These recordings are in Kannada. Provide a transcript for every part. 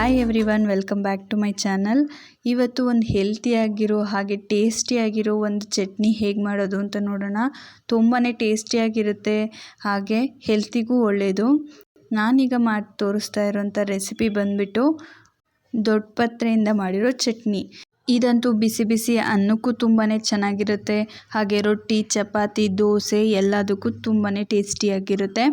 Hi everyone welcome back to my channel ಇವತ್ತು ಒಂದು ಹೆಲ್ತಿಯಾಗಿರೋ ಹಾಗೆ ಟೇಸ್ಟಿಯಾಗಿರೋ ಒಂದು ಚಟ್ನಿ ಹೇಗೆ ಮಾಡೋದು ಅಂತ ನೋಡೋಣ. ತುಂಬಾ ಟೇಸ್ಟಿಯಾಗಿರುತ್ತೆ ಹಾಗೆ ಹೆಲ್ತಿಗೂ ಒಳ್ಳೆಯದು ನಾನೀಗ ಮಾಡಿ ತೋರಿಸ್ತಾ ಇರೋಂಥ ರೆಸಿಪಿ ಬಂದುಬಿಟ್ಟು ದೊಡ್ಡ ಪತ್ರೆಯಿಂದ ಮಾಡಿರೋ ಚಟ್ನಿ. ಇದಂತೂ ಬಿಸಿ ಬಿಸಿ ಅನ್ನಕ್ಕೂ ತುಂಬಾ ಚೆನ್ನಾಗಿರುತ್ತೆ. ಹಾಗೆ ರೊಟ್ಟಿ, ಚಪಾತಿ, ದೋಸೆ ಎಲ್ಲದಕ್ಕೂ ತುಂಬಾ ಟೇಸ್ಟಿಯಾಗಿರುತ್ತೆ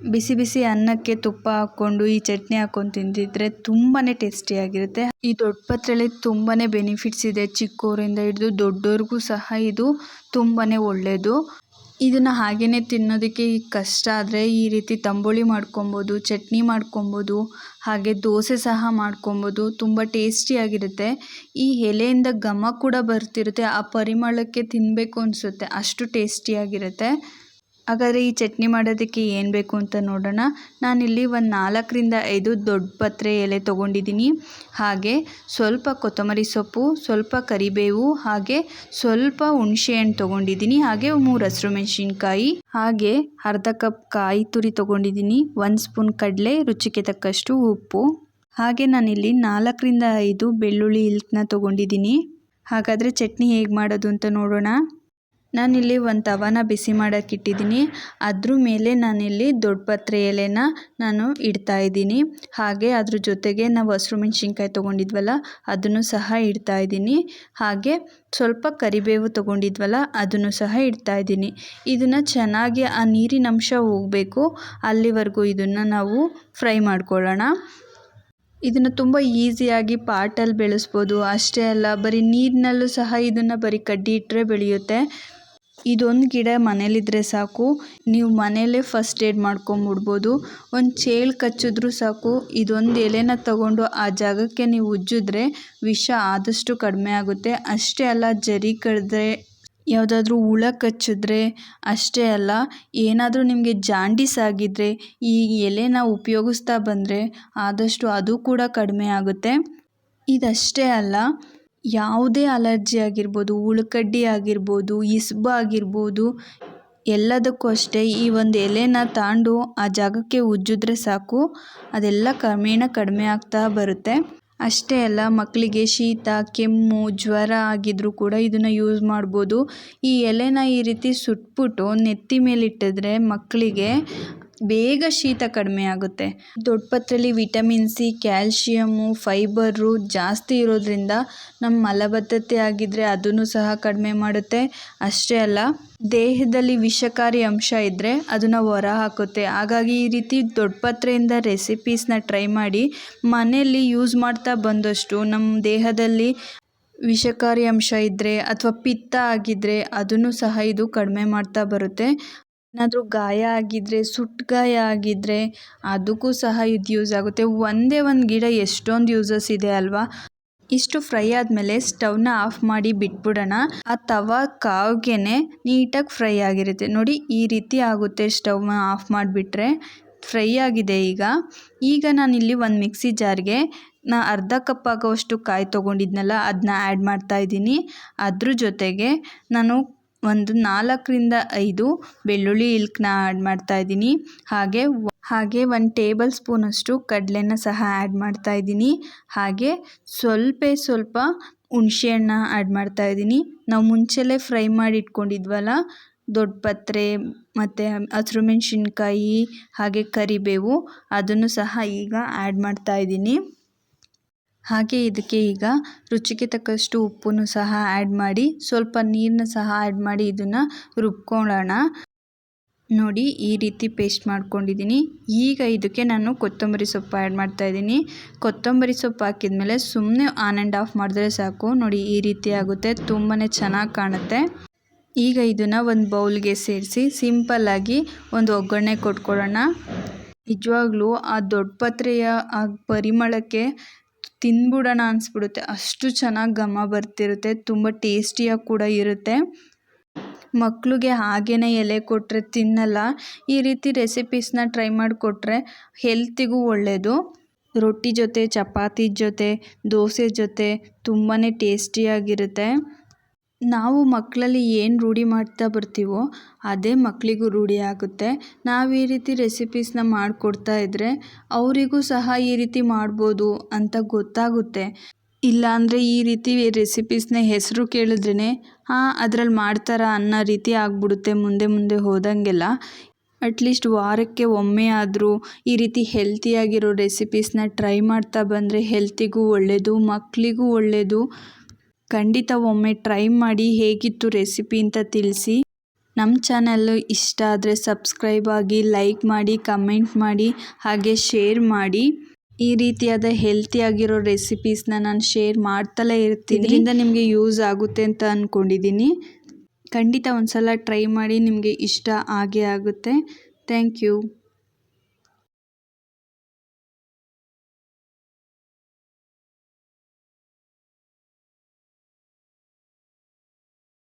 ಬಿಸಿ ಬಿಸಿ ಅನ್ನಕ್ಕೆ ತುಪ್ಪ ಹಾಕ್ಕೊಂಡು, ಈ ಚಟ್ನಿ ಹಾಕ್ಕೊಂಡು ತಿಂದಿದ್ರೆ ತುಂಬಾ ಟೇಸ್ಟಿಯಾಗಿರುತ್ತೆ ಈ ದೊಡ್ಡ ಪತ್ರೆಯಲ್ಲಿ ತುಂಬಾ ಬೆನಿಫಿಟ್ಸ್ ಇದೆ ಚಿಕ್ಕೋರಿಂದ ಹಿಡಿದು ದೊಡ್ಡೋರಿಗೂ ಸಹ ಇದು ತುಂಬಾ ಒಳ್ಳೆಯದು ಇದನ್ನು ಹಾಗೆಯೇ ತಿನ್ನೋದಕ್ಕೆ ಈಗ ಕಷ್ಟ ಆದರೆ ಈ ರೀತಿ ತಂಬುಳಿ ಮಾಡ್ಕೊಬೋದು, ಚಟ್ನಿ ಮಾಡ್ಕೊಬೋದು, ಹಾಗೆ ದೋಸೆ ಸಹ ಮಾಡ್ಕೊಬೋದು, ತುಂಬ ಟೇಸ್ಟಿಯಾಗಿರುತ್ತೆ ಈ ಎಲೆಯಿಂದ ಘಮ ಕೂಡ ಬರ್ತಿರುತ್ತೆ, ಆ ಪರಿಮಳಕ್ಕೆ ತಿನ್ನಬೇಕು ಅನಿಸುತ್ತೆ, ಅಷ್ಟು ಟೇಸ್ಟಿಯಾಗಿರುತ್ತೆ ಹಾಗಾದರೆ ಈ ಚಟ್ನಿ ಮಾಡೋದಕ್ಕೆ ಏನು ಬೇಕು ಅಂತ ನೋಡೋಣ. ನಾನಿಲ್ಲಿ ಒಂದು ನಾಲ್ಕರಿಂದ ಐದು ದೊಡ್ಡ ಪತ್ರೆ ಎಲೆ ತೊಗೊಂಡಿದ್ದೀನಿ ಹಾಗೆ ಸ್ವಲ್ಪ ಕೊತ್ತಂಬರಿ ಸೊಪ್ಪು, ಸ್ವಲ್ಪ ಕರಿಬೇವು, ಹಾಗೆ ಸ್ವಲ್ಪ ಹುಣಸೆಹಣ್ಣು ತೊಗೊಂಡಿದ್ದೀನಿ ಹಾಗೆ ಮೂರು ಹಸಿರು ಮೆಣಸಿನ್ಕಾಯಿ, ಹಾಗೆ ಅರ್ಧ ಕಪ್ ಕಾಯಿ ತುರಿ ತೊಗೊಂಡಿದ್ದೀನಿ ಒಂದು ಸ್ಪೂನ್ ಕಡಲೆ, ರುಚಿಗೆ ತಕ್ಕಷ್ಟು ಉಪ್ಪು. ಹಾಗೆ ನಾನಿಲ್ಲಿ ನಾಲ್ಕರಿಂದ ಐದು ಬೆಳ್ಳುಳ್ಳಿ ಇಲ್ಕನ್ನ ತೊಗೊಂಡಿದ್ದೀನಿ ಹಾಗಾದರೆ ಚಟ್ನಿ ಹೇಗೆ ಮಾಡೋದು ಅಂತ ನೋಡೋಣ. ನಾನಿಲ್ಲಿ ಒಂದು ತವಾನ ಬಿಸಿ ಮಾಡೋಕ್ಕೆ ಇಟ್ಟಿದ್ದೀನಿ. ಅದ್ರ ಮೇಲೆ ನಾನಿಲ್ಲಿ ದೊಡ್ಡ ಪತ್ರೆ ಎಲೆನ ನಾನು ಇಡ್ತಾ ಇದ್ದೀನಿ. ಹಾಗೆ ಅದ್ರ ಜೊತೆಗೆ ನಾವು ಹಸಿರು ಮೆಣಸಿನ್ಕಾಯಿ ತೊಗೊಂಡಿದ್ವಲ್ಲ, ಅದನ್ನು ಸಹ ಇಡ್ತಾ ಇದ್ದೀನಿ. ಹಾಗೆ ಸ್ವಲ್ಪ ಕರಿಬೇವು ತೊಗೊಂಡಿದ್ವಲ್ಲ, ಅದನ್ನು ಸಹ ಇಡ್ತಾ ಇದ್ದೀನಿ. ಇದನ್ನು ಚೆನ್ನಾಗಿ ಆ ನೀರಿನ ಅಂಶ ಹೋಗಬೇಕು. ಅಲ್ಲಿವರೆಗೂ ಇದನ್ನು ನಾವು ಫ್ರೈ ಮಾಡ್ಕೊಳ್ಳೋಣ. ಇದನ್ನು ತುಂಬ ಈಸಿಯಾಗಿ ಪಾಟಲ್ಲಿ ಬೆಳೆಸ್ಬೋದು. ಅಷ್ಟೇ ಅಲ್ಲ, ಬರೀ ನೀರಿನಲ್ಲೂ ಸಹ ಇದನ್ನು ಬರೀ ಕಡ್ಡಿ ಇಟ್ಟರೆ ಬೆಳೆಯುತ್ತೆ. ಇದೊಂದು ಗಿಡ ಮನೇಲಿದ್ದರೆ ಸಾಕು. ನೀವು ಮನೆಯಲ್ಲೇ ಫಸ್ಟ್ ಏಡ್ ಮಾಡ್ಕೊಂಬಿಡ್ಬೋದು. ಒಂದು ಚೇಳು ಕಚ್ಚಿದ್ರೂ ಸಾಕು. ಇದೊಂದು ಎಲೆನ ತಗೊಂಡು ಆ ಜಾಗಕ್ಕೆ ನೀವು ಉಜ್ಜಿದ್ರೆ ವಿಷ ಆದಷ್ಟು ಕಡಿಮೆ ಆಗುತ್ತೆ. ಅಷ್ಟೇ ಅಲ್ಲ, ಜರಿ ಕಡಿದ್ರೆ, ಯಾವುದಾದ್ರೂ ಹುಳ ಕಚ್ಚಿದ್ರೆ ಅಷ್ಟೇ ಅಲ್ಲ, ಏನಾದರೂ ನಿಮಗೆ ಜಾಂಡೀಸ್ ಆಗಿದ್ದರೆ ಈ ಎಲೆನ ಉಪಯೋಗಿಸ್ತಾ ಬಂದರೆ ಆದಷ್ಟು ಅದು ಕೂಡ ಕಡಿಮೆ ಆಗುತ್ತೆ. ಇದಷ್ಟೇ ಅಲ್ಲ ಯಾವುದೇ ಅಲರ್ಜಿ ಆಗಿರ್ಬೋದು ಉಳ್ಳಕಡ್ಡಿ ಆಗಿರ್ಬೋದು, ಇಸ್ಬ ಆಗಿರ್ಬೋದು, ಎಲ್ಲದಕ್ಕೂ ಅಷ್ಟೇ ಈ ಒಂದು ಎಲೆನ ತಾಂಡು ಆ ಜಾಗಕ್ಕೆ ಉಜ್ಜಿದ್ರೆ ಸಾಕು. ಅದೆಲ್ಲ ಕ್ರಮೇಣ ಕಡಿಮೆ ಆಗ್ತಾ ಬರುತ್ತೆ. ಅಷ್ಟೇ ಅಲ್ಲ, ಮಕ್ಕಳಿಗೆ ಶೀತ, ಕೆಮ್ಮು, ಜ್ವರ ಆಗಿದ್ದರೂ ಕೂಡ ಇದನ್ನು ಯೂಸ್ ಮಾಡ್ಬೋದು. ಈ ಎಲೆನ ಈ ರೀತಿ ಸುಟ್ಬಿಟ್ಟು ನೆತ್ತಿ ಮೇಲಿಟ್ಟಿದ್ರೆ ಮಕ್ಕಳಿಗೆ ಬೇಗ ಶೀತ ಕಡಿಮೆ ಆಗುತ್ತೆ. ದೊಡ್ಡಪತ್ರೆಯಲ್ಲಿ ವಿಟಮಿನ್ ಸಿ ಕ್ಯಾಲ್ಶಿಯಮ್ಮು ಫೈಬರು ಜಾಸ್ತಿ ಇರೋದ್ರಿಂದ ನಮ್ಮ ಮಲಬದ್ಧತೆ ಆಗಿದ್ದರೆ ಅದನ್ನು ಸಹ ಕಡಿಮೆ ಮಾಡುತ್ತೆ. ಅಷ್ಟೇ ಅಲ್ಲ, ದೇಹದಲ್ಲಿ ವಿಷಕಾರಿ ಅಂಶ ಇದ್ದರೆ ಅದನ್ನು ಹೊರ ಹಾಕುತ್ತೆ. ಹಾಗಾಗಿ ಈ ರೀತಿ ದೊಡ್ಡಪತ್ರೆಯಿಂದ ರೆಸಿಪೀಸ್ನ ಟ್ರೈ ಮಾಡಿ, ಮನೆಯಲ್ಲಿ ಯೂಸ್ ಮಾಡ್ತಾ ಬಂದಷ್ಟು ನಮ್ಮ ದೇಹದಲ್ಲಿ ವಿಷಕಾರಿ ಅಂಶ ಇದ್ದರೆ ಅಥವಾ ಪಿತ್ತ ಆಗಿದ್ದರೆ ಅದನ್ನು ಸಹ ಇದು ಕಡಿಮೆ ಮಾಡ್ತಾ ಬರುತ್ತೆ. ಏನಾದರೂ ಗಾಯ ಆಗಿದ್ದರೆ ಸುಟ್ಟ ಗಾಯ ಆಗಿದ್ದರೆ ಅದಕ್ಕೂ ಸಹ ಇದು ಯೂಸ್ ಆಗುತ್ತೆ. ಒಂದೇ ಒಂದು ಗಿಡ ಎಷ್ಟೊಂದು ಯೂಸಸ್ ಇದೆ ಅಲ್ವಾ? ಇಷ್ಟು ಫ್ರೈ ಆದಮೇಲೆ ಸ್ಟವ್ನ ಆಫ್ ಮಾಡಿ ಬಿಟ್ಬಿಡೋಣ. ಆ ತವ ಕಾವ್ಗೆನೆ ನೀಟಾಗಿ ಫ್ರೈ ಆಗಿರುತ್ತೆ. ನೋಡಿ, ಈ ರೀತಿ ಆಗುತ್ತೆ ಸ್ಟವ್ನ ಆಫ್ ಮಾಡಿಬಿಟ್ರೆ. ಫ್ರೈ ಆಗಿದೆ ಈಗ. ಈಗ ನಾನಿಲ್ಲಿ ಒಂದು ಮಿಕ್ಸಿ ಜಾರ್ಗೆ ನಾ ಅರ್ಧ ಕಪ್ ಆಗೋವಷ್ಟು ಕಾಯಿ ತೊಗೊಂಡಿದ್ನಲ್ಲ ಅದನ್ನ ಆ್ಯಡ್ ಮಾಡ್ತಾ ಇದ್ದೀನಿ. ಅದ್ರ ಜೊತೆಗೆ ನಾನು ಒಂದು ನಾಲ್ಕರಿಂದ ಐದು ಬೆಳ್ಳುಳ್ಳಿ ಇಲ್ಕನ್ನ ಆ್ಯಡ್ ಮಾಡ್ತಾ ಇದ್ದೀನಿ. ಹಾಗೆ ಹಾಗೆ ಒಂದು ಟೇಬಲ್ ಸ್ಪೂನಷ್ಟು ಕಡಲೆನ ಸಹ ಆ್ಯಡ್ ಮಾಡ್ತಾ ಇದ್ದೀನಿ. ಹಾಗೆ ಸ್ವಲ್ಪ ಸ್ವಲ್ಪ ಹುಣಸೆಹಣ್ಣ ಆ್ಯಡ್ ಮಾಡ್ತಾ ಇದ್ದೀನಿ. ನಾವು ಮುಂಚೆಲೇ ಫ್ರೈ ಮಾಡಿ ಇಟ್ಕೊಂಡಿದ್ವಲ್ಲ ದೊಡ್ಡ ಪತ್ರೆ ಮತ್ತು ಹಸಿರು ಮೆಣಸಿನ್ಕಾಯಿ ಹಾಗೆ ಕರಿಬೇವು ಅದನ್ನು ಸಹ ಈಗ ಆ್ಯಡ್ ಮಾಡ್ತಾ ಇದ್ದೀನಿ. ಹಾಗೆ ಇದಕ್ಕೆ ಈಗ ರುಚಿಗೆ ತಕ್ಕಷ್ಟು ಉಪ್ಪನ್ನು ಸಹ ಆ್ಯಡ್ ಮಾಡಿ, ಸ್ವಲ್ಪ ನೀರನ್ನ ಸಹ ಆ್ಯಡ್ ಮಾಡಿ ಇದನ್ನು ರುಬ್ಕೊಳ್ಳೋಣ. ನೋಡಿ, ಈ ರೀತಿ ಪೇಸ್ಟ್ ಮಾಡ್ಕೊಂಡಿದ್ದೀನಿ. ಈಗ ಇದಕ್ಕೆ ನಾನು ಕೊತ್ತಂಬರಿ ಸೊಪ್ಪು ಆ್ಯಡ್ ಮಾಡ್ತಾಯಿದ್ದೀನಿ ಕೊತ್ತಂಬರಿ ಸೊಪ್ಪು ಹಾಕಿದ್ಮೇಲೆ ಸುಮ್ಮನೆ ಆನ್ ಆ್ಯಂಡ್ ಆಫ್ ಮಾಡಿದ್ರೆ ಸಾಕು. ನೋಡಿ, ಈ ರೀತಿ ಆಗುತ್ತೆ. ತುಂಬಾ ಚೆನ್ನಾಗಿ ಕಾಣುತ್ತೆ. ಈಗ ಇದನ್ನು ಒಂದು ಬೌಲ್ಗೆ ಸೇರಿಸಿ ಸಿಂಪಲ್ಲಾಗಿ ಒಂದು ಒಗ್ಗರಣೆ ಕೊಟ್ಕೊಳ್ಳೋಣ. ನಿಜವಾಗ್ಲೂ ಆ ದೊಡ್ಡ ಪತ್ರೆಯ ಆ ಪರಿಮಳಕ್ಕೆ ತಿಂದ್ಬಿಡೋಣ ಅನಿಸ್ಬಿಡುತ್ತೆ. ಅಷ್ಟು ಚೆನ್ನಾಗಿ ಘಮ ಬರ್ತಿರುತ್ತೆ. ತುಂಬ ಟೇಸ್ಟಿಯಾಗಿ ಕೂಡ ಇರುತ್ತೆ. ಮಕ್ಕಳಿಗೆ ಹಾಗೇ ಎಲೆ ಕೊಟ್ಟರೆ ತಿನ್ನಲ್ಲ. ಈ ರೀತಿ ರೆಸಿಪೀಸ್ನ ಟ್ರೈ ಮಾಡಿಕೊಟ್ರೆ ಹೆಲ್ತಿಗೂ ಒಳ್ಳೆಯದು ರೊಟ್ಟಿ ಜೊತೆ, ಚಪಾತಿ ಜೊತೆ, ದೋಸೆ ಜೊತೆ ತುಂಬಾ ಟೇಸ್ಟಿಯಾಗಿರುತ್ತೆ. ನಾವು ಮಕ್ಕಳಲ್ಲಿ ಏನು ರೂಢಿ ಮಾಡ್ತಾ ಬರ್ತೀವೋ ಅದೇ ಮಕ್ಕಳಿಗೂ ರೂಢಿ ಆಗುತ್ತೆ. ನಾವು ಈ ರೀತಿ ರೆಸಿಪೀಸ್ನ ಮಾಡಿಕೊಡ್ತಾ ಇದ್ದರೆ ಅವರಿಗೂ ಸಹ ಈ ರೀತಿ ಮಾಡ್ಬೋದು ಅಂತ ಗೊತ್ತಾಗುತ್ತೆ. ಇಲ್ಲಾಂದರೆ ಈ ರೀತಿ ರೆಸಿಪೀಸ್ನ ಹೆಸರು ಕೇಳಿದ್ರೇ ಹಾಂ, ಅದರಲ್ಲಿ ಮಾಡ್ತಾರಾ ಅನ್ನೋ ರೀತಿ ಆಗಿಬಿಡುತ್ತೆ ಮುಂದೆ ಮುಂದೆ ಹೋದಂಗೆಲ್ಲ. ಅಟ್ಲೀಸ್ಟ್ ವಾರಕ್ಕೆ ಒಮ್ಮೆ ಆದರೂ ಈ ರೀತಿ ಹೆಲ್ತಿಯಾಗಿರೋ ರೆಸಿಪೀಸ್ನ ಟ್ರೈ ಮಾಡ್ತಾ ಬಂದರೆ ಹೆಲ್ತಿಗೂ ಒಳ್ಳೆಯದು ಮಕ್ಕಳಿಗೂ ಒಳ್ಳೆಯದು ಖಂಡಿತ ಒಮ್ಮೆ ಟ್ರೈ ಮಾಡಿ ಹೇಗಿತ್ತು ರೆಸಿಪಿ ಅಂತ ತಿಳಿಸಿ. ನಮ್ಮ ಚಾನಲ್ಲು ಇಷ್ಟ ಆದರೆ ಸಬ್ಸ್ಕ್ರೈಬ್ ಆಗಿ ಲೈಕ್ ಮಾಡಿ, ಕಮೆಂಟ್ ಮಾಡಿ, ಹಾಗೆ ಶೇರ್ ಮಾಡಿ. ಈ ರೀತಿಯಾದ ಹೆಲ್ತಿಯಾಗಿರೋ ರೆಸಿಪೀಸ್ನ ನಾನು ಶೇರ್ ಮಾಡ್ತಲೇ ಇರ್ತೀನಿ. ಇದರಿಂದ ನಿಮಗೆ ಯೂಸ್ ಆಗುತ್ತೆ ಅಂತ ಅಂದ್ಕೊಂಡಿದ್ದೀನಿ ಖಂಡಿತ ಒಂದು ಸಲ ಟ್ರೈ ಮಾಡಿ ನಿಮಗೆ ಇಷ್ಟ ಆಗೇ ಆಗುತ್ತೆ. Thank you.